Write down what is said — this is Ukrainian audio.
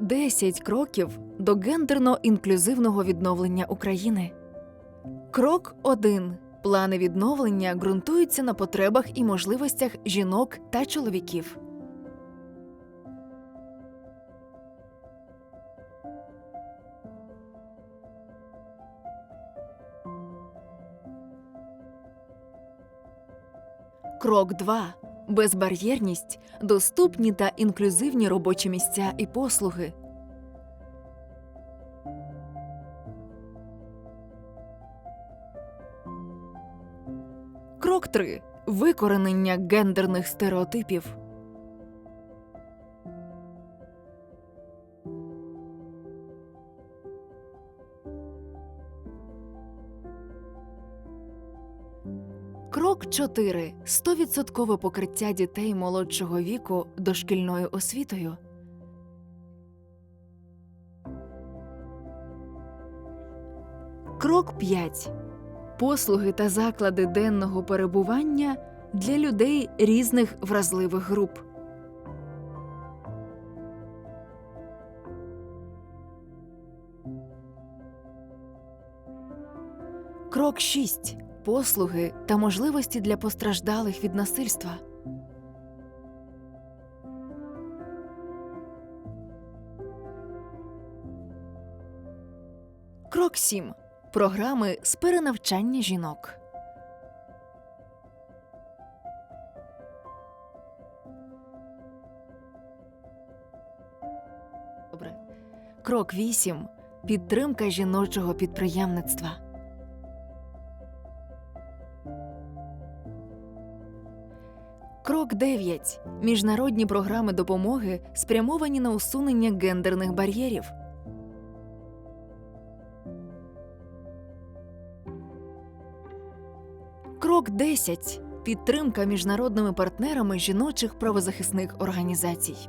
10 кроків до гендерно-інклюзивного відновлення України. Крок 1. Плани відновлення ґрунтуються на потребах і можливостях жінок та чоловіків. Крок 2. Безбар'єрність, доступні та інклюзивні робочі місця і послуги. Крок 3. Викоренення гендерних стереотипів. Крок 4. 100% покриття дітей молодшого віку дошкільною освітою. Крок 5. Послуги та заклади денного перебування для людей різних вразливих груп. Крок 6. Послуги та можливості для постраждалих від насильства. Крок 7. Програми з перенавчання жінок. Добре. Крок 8. Підтримка жіночого підприємництва. Крок 9. Міжнародні програми допомоги спрямовані на усунення гендерних бар'єрів. Крок 10. Підтримка міжнародними партнерами жіночих правозахисних організацій.